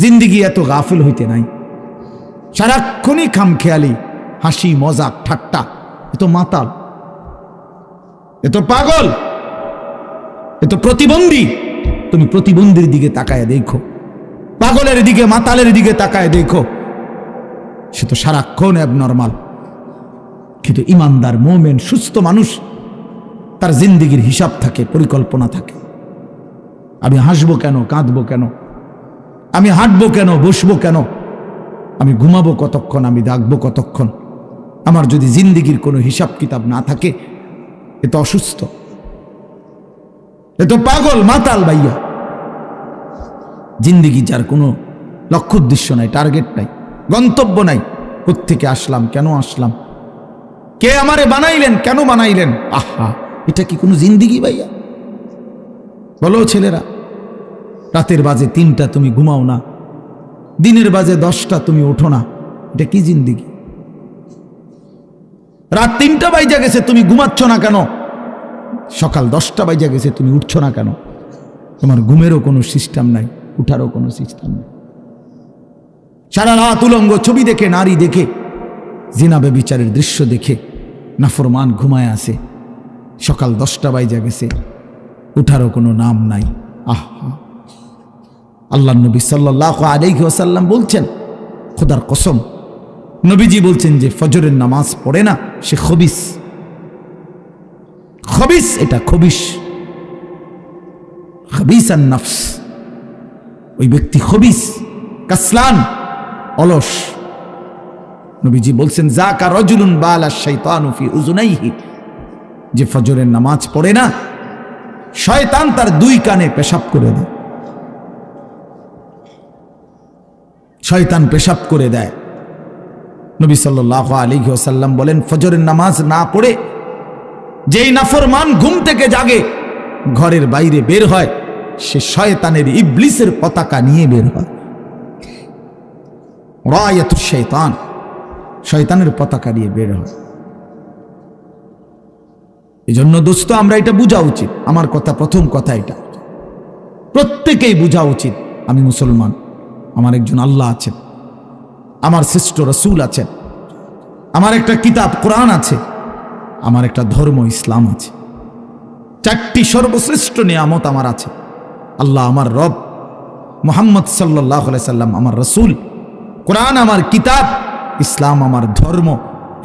জিন্দিগি এত গাফিল হইতে নাই। সারাক্ষণই খামখেয়ালি, হাসি, মজাক, ঠাট্টা, এ তো মাতাল, এ তো পাগল, এ তো প্রতিবন্ধী। তুমি প্রতিবন্ধীর দিকে তাকায় দেখো, পাগলের দিকে, মাতালের দিকে তাকায় দেখো। সে তো সারাক্ষণ অ্যাবনর্মাল কিন্তু ইমানদার, মোমেন, সুস্থ মানুষ, তার জিন্দিগির হিসাব থাকে, পরিকল্পনা থাকে। আমি হাসবো কেন, কাঁদবো কেন? আমি হাঁটবো কেন? বসবো কেন? আমি ঘুমাবো কতক্ষণ? আমি ডাকবো কতক্ষণ? আমার যদি জিন্দিগির কোনো হিসাব কিতাব না থাকে, এ তো অসুস্থ। এ তো পাগল, মাতাল ভাইয়া। জিন্দিগি যার কোনো লক্ষ্য উদ্দেশ্য নাই, টার্গেট নাই, গন্তব্য নাই, কোত্থেকে আসলাম, কেন আসলাম? কে আমারে বানাইলেন, কেন বানাইলেন? আহা, এটা কি কোনো জিন্দিগি ভাইয়া? বলো ছেলেরা। রাতের বাজে তিনটা তুমি ঘুমাও না। দিনের বাজে দশটা তুমি ওঠো না। এটা কি জিন্দিগি? রাত তিনটা বাইজা গেছে, তুমি ঘুমাচ্ছ না কেন? সকাল দশটা বাইজা গেছে, তুমি উঠছ না কেন? তোমার ঘুমেরও কোনো সিস্টেম নাই, উঠারও কোনো সিস্টেম নেই। সারা রাত উলঙ্গ ছবি দেখে, নারী দেখে জিনাবে বিচারের দৃশ্য দেখে, নাফরমান ঘুমায় আসে সকাল দশটা বাইজা গেছে, উঠারও কোনো নাম নাই। আহা। আল্লাহ নবী সাল্লাহ আলাইহি ওয়াসাল্লাম বলছেন, খোদার কসম, নবীজি বলছেন যে ফজরের নামাজ পড়ে না, সে খবিস। খবিস এটা খবিস। খবিস আর নফস। ওই ব্যক্তি খবিস, কাসলান, অলস। নবীজি বলছেন জাকা রজুলুন বালা শাইতানু ফি উজুনাইহি যে ফজরের নামাজ পড়ে না, শয়তান তার দুই কানে পেশাব করে দেয়। শয়তান পেশাব করে দেয়। নবী সাল্লাহ আলী ওসাল্লাম বলেন, ফজরের নামাজ না পড়ে যেই নাফরমান ঘুম থেকে জাগে, ঘরের বাইরে বের হয়, সে শয়তানের ইবলিসের পতাকা নিয়ে বের হয়। রায়াত শৈতান শয়তানের পতাকা নিয়ে বের হয়। এই জন্য দোস্ত, আমরা এটা বোঝা উচিত। আমার কথা, প্রথম কথা এটা। প্রত্যেকেই বোঝা উচিত, আমি মুসলমান। আমার একজন আল্লাহ আছেন আমার শ্রেষ্ঠ রসুল আছেন আমার একটা কিতাব কোরআন আছে, আমার একটা ধর্ম ইসলাম আছে, চারটি সর্বশ্রেষ্ঠ নিয়ামত আমার আছে। আল্লাহ আমার রব, মোহাম্মদ সাল্লাহ সাল্লাম আমার রসুল, কোরআন আমার কিতাব, ইসলাম আমার ধর্ম।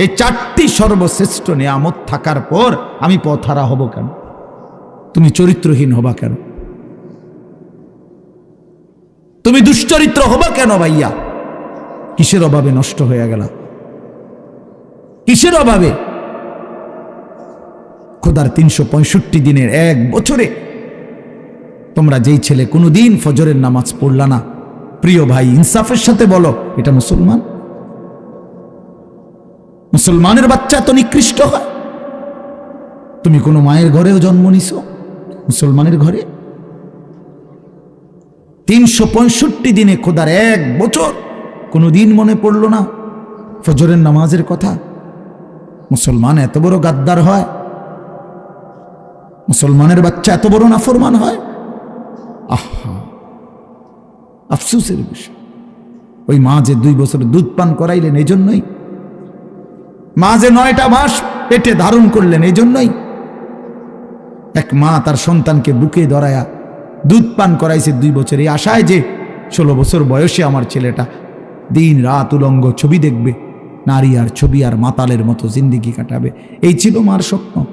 এই চারটি সর্বশ্রেষ্ঠ নিয়ামত থাকার পর আমি পথহারা হব কেন? তুমি চরিত্রহীন হবা কেন? তুমি দুশ্চরিত্র হবা কেন ভাইয়া? কিসের অভাবে নষ্ট হয়ে গেল? কিসের অভাবে? খোদার তিনশো পঁয়ষট্টি দিনের এক বছরে তোমরা যেই ছেলে কোনোদিন ফজরের নামাজ পড়লা না। প্রিয় ভাই, ইনসাফের সাথে বলো, এটা মুসলমান? মুসলমানের বাচ্চা এত নিকৃষ্ট হয়। তুমি কোনো মায়ের ঘরেও জন্ম নিছ? মুসলমানের ঘরে? তিনশো পঁয়ষট্টি দিনে খোদার এক বছর কোনো দিন মনে পড়ল না ফজরের নামাজের কথা। মুসলমান এত বড় গাদ্দার হয়, মুসলমানের বাচ্চা এত বড় নাফরমান হয়। আহা, আফসুসের বিষয়। ওই মা যে দুই বছর দুধ পান করাইলেন এই জন্যই মা যে নয়টা মাস পেটে ধারণ করলেন এই জন্যই এক মা তার সন্তানকে বুকে ধরায়া দুধ পান করাইছে দুই বছর। এই আশায় যে ষোলো বছর বয়সে আমার ছেলেটা দিন রাত উলঙ্গ ছবি দেখবে, নারী আর ছবি আর মাতালের মতো জিন্দিগি কাটাবে। এই ছিল মার স্বপ্ন।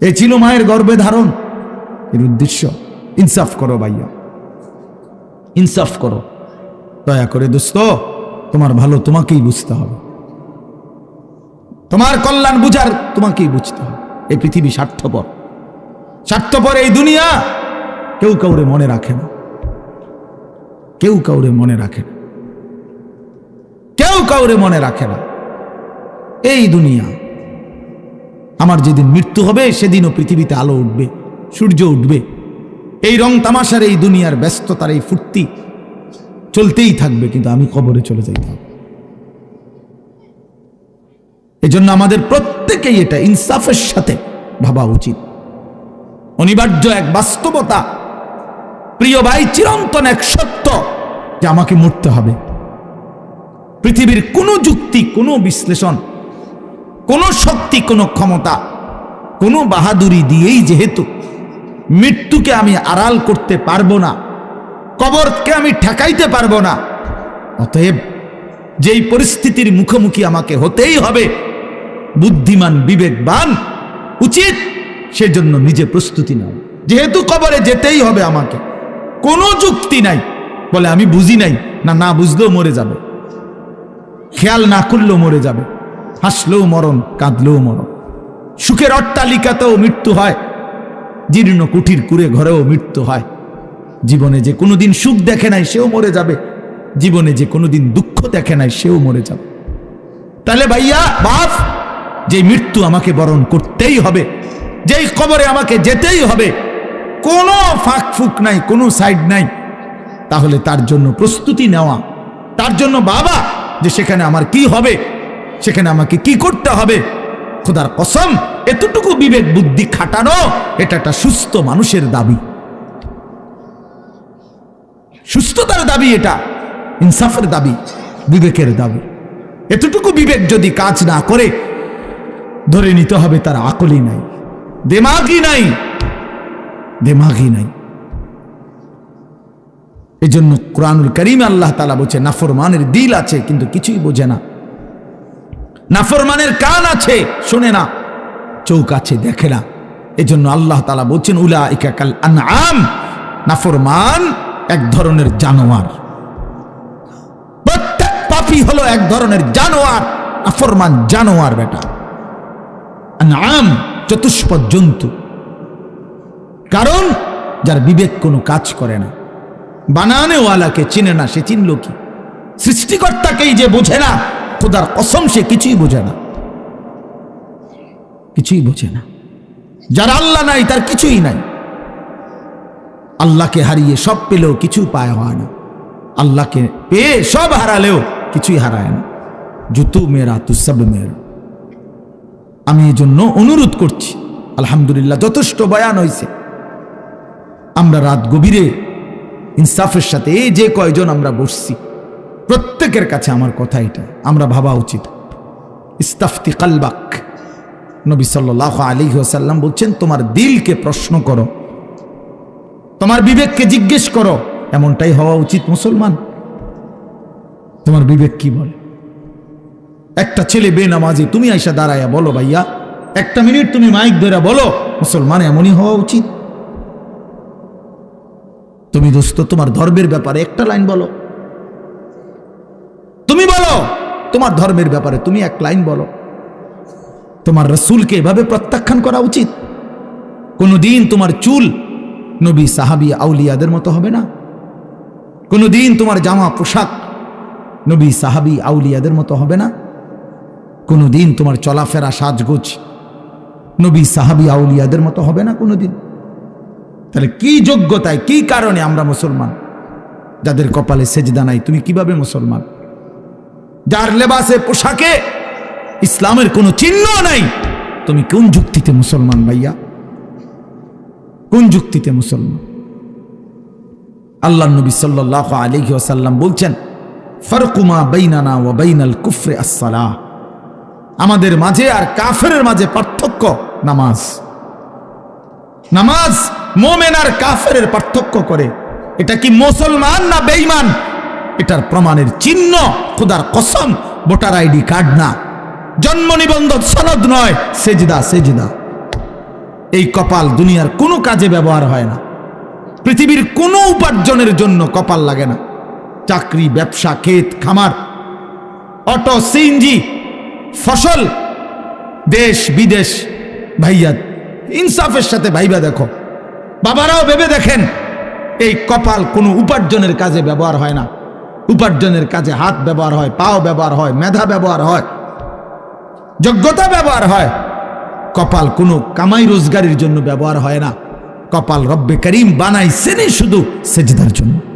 এই ছিল মায়ের গর্বে ধারণ। এর উদ্দেশ্য, ইনসাফ করো ভাইয়া। ইনসাফ করো। দয়া করে দোস্ত, তোমার ভালো তোমাকেই বুঝতে হবে। তোমার কল্যাণ বুঝার তোমাকেই বুঝতে হবে। এই পৃথিবী স্বার্থপর। স্বার্থপর এই দুনিয়া কেউ কাউরে মনে রাখে না। কেউ কাউরে মনে রাখে না। কেউ কাউরে মনে রাখে না। এই দুনিয়া, আমার যেদিন মৃত্যু হবে, সেদিনও পৃথিবীতে আলো উঠবে, সূর্য উঠবে। এই রং তামাশার এই দুনিয়ার ব্যস্ততার এই ফুর্তি চলতেই থাকবে, কিন্তু আমি কবরে চলে যাইতে হবে। এজন্য আমাদের প্রত্যেকেই এটা ইনসাফের সাথে ভাবা উচিত। অনিবার্য এক বাস্তবতা। প্রিয় ভাই, চিরন্তন এক সত্য যে আমাকে মরতে হবে। পৃথিবীর কোনো যুক্তি, কোনো বিশ্লেষণ, কোনো শক্তি, কোনো ক্ষমতা, কোনো বাহাদুরি দিয়েই যেহেতু মৃত্যুকে আমি আড়াল করতে পারব না, কবরকে আমি ঠেকাইতে পারব না, অতএব যেই পরিস্থিতির মুখোমুখি আমাকে হতেই হবে, বুদ্ধিমান, বিবেকবান, উচিত সেজন্য নিজে প্রস্তুতি নাও। যেহেতু কবরে যেতেই হবে আমাকে। কোনো যুক্তি নাই। বলে আমি বুঝি নাই। না না বুঝলেও মরে যাবে। খেয়াল না করলেও মরে যাবে। হাসলেও মরণ, কাঁদলেও মরণ। সুখের অট্টালিকাতেও মৃত্যু হয়। জীর্ণ কুঠির কুড়ে ঘরেও মৃত্যু হয়। জীবনে যে কোনোদিন সুখ দেখে নাই, সেও মরে যাবে। জীবনে যে কোনোদিন দুঃখ দেখে নাই, সেও মরে যাবে। তাহলে ভাইয়া, বাপ যে মৃত্যু আমাকে বরণ করতেই হবে যেই কবরে আমাকে যেতেই হবে, কোনো ফাঁক ফুক নাই, কোনো সাইড নাই, তাহলে তার জন্য প্রস্তুতি নেওয়া, তার জন্য বাবা যে সেখানে আমার কি হবে, সেখানে আমাকে কি করতে হবে। খোদার কসম, এতটুকু বিবেক বুদ্ধি খাটানো, এটা একটা সুস্থ মানুষের দাবি। সুস্থতার দাবি এটা, ইনসাফের দাবি, বিবেকের দাবি। এতটুকু বিবেক যদি কাজ না করে, ধরে নিতে হবে তার আকলই নাই। দেমাগই নাই। দেমাগই নাই। এই জন্য কোরআনুল করিম আল্লাহ তালা বলছে, নাফরমানের দিল আছে, কিন্তু কিছুই বোঝে না। নাফরমানের কান আছে, শোনে না। চৌক আছে, দেখে না। এজন্য আল্লাহ তালা বলছেন উলা ইকাকাল আনআম। নাফরমান এক ধরনের জানোয়ার। প্রত্যেক পাপি হলো এক ধরনের জানোয়ার। নাফরমান জানোয়ার বেটা। আনআম চতুষ্পদ জন্তু কারণ যার বিবেক কোনো কাজ করে না, বানানেওয়ালাকে চিনে না, সে চিনল কি? সৃষ্টিকর্তাকেই যে বোঝে না, খোদার কসম সে কিছুই বোঝে না। কিছুই বোঝে না। যার আল্লাহ নাই, তার কিছুই নাই। আল্লাহকে হারিয়ে সব পেলেও কিছু পায় হয় না। আল্লাহকে পেয়ে সব হারালেও কিছুই হারায় না। জুতু মেরা তু সব মেরা। আমি এই জন্য অনুরোধ করছি। আলহামদুলিল্লাহ, যথেষ্ট বয়ান হয়েছে আমরা রাত গভীরে ইনসাফের সাথে এই যে কয়জন আমরা বসছি, প্রত্যেকের কাছে আমার কথা এটা। আমরা ভাবা উচিত। ইস্তাফতি কালবাক। নবী সাল্লাহ আলী সাল্লাম বলছেন, তোমার দিলকে প্রশ্ন করো। তোমার বিবেককে জিজ্ঞেস করো। এমনটাই হওয়া উচিত মুসলমান। তোমার বিবেক কি বলে? একটা ছেলে বেনামাজি, তুমি আইসা দাঁড়াইয়া বলো ভাইয়া। একটা মিনিট তুমি মাইক ধরে বলো, মুসলমান এমনই হওয়া উচিত। তুমি দোস্ত, তোমার ধর্মের ব্যাপারে একটা লাইন বলো। তুমি বলো, তোমার ধর্মের ব্যাপারে তুমি এক লাইন বলো। তোমার রসুলকে এভাবে প্রত্যাখ্যান করা উচিত? কোনোদিন তোমার চুল নবী সাহাবি আউলিয়াদের মতো হবে না? কোনোদিন তোমার জামা পোশাক নবী সাহাবি আউলিয়াদের মতো হবে না? কোনোদিন তোমার চলাফেরা, সাজগোজ নবী, সাহাবি, আউলিয়াদের মতো হবে না কোনোদিন? তাহলে কি যোগ্যতায়, কি কারণে আমরা মুসলমান? যাদের কপালে সেজদা নাই, তুমি কীভাবে মুসলমান? যার লেবাসে পোশাকে ইসলামের কোনো চিহ্ন নাই, তুমি কোন যুক্তিতে মুসলমান ভাইয়া? কোন যুক্তিতে মুসলমান? আল্লাহ নবী সাল্লাহ আলহি বলছেন ফরকুমা বাইনানা ও বাইনাল কুফরে আসসালাহ। আমাদের মাঝে আর কাফের মাঝে পার্থক্য নামাজ। নামাজ মোমেন আর কাফের পার্থক্য করে। এটা কি মুসলমান না বেঈমান? এটার প্রমাণের চিহ্ন খোদার কসম, ভোটার আইডি কার্ড না। জন্ম নিবন্ধন সনদ নয়, সেজদা সেজদা। এই কপাল দুনিয়ার কোনো কাজে ব্যবহার হয় না। পৃথিবীর কোনো উপার্জনের জন্য কপাল লাগে না। চাকরি, ব্যবসা, ক্ষেত, খামার। অটো, সিএনজি ফসল, দেশ, বিদেশ, ভাইয়া, ইনসাফের সাথে ভাইবা দেখো। বাবারাও ভেবে দেখেন, এই কপাল কোনো উপার্জনের কাজে ব্যবহার হয় না। উপার্জনের কাজে হাত ব্যবহার হয়, পাও ব্যবহার হয়, মেধা ব্যবহার হয়, যোগ্যতা ব্যবহার হয়। কপাল কোনো কামাই রোজগারের জন্য ব্যবহার হয় না। কপাল রব্বে করিম বানাইছেনই শুধু সেজদার জন্য।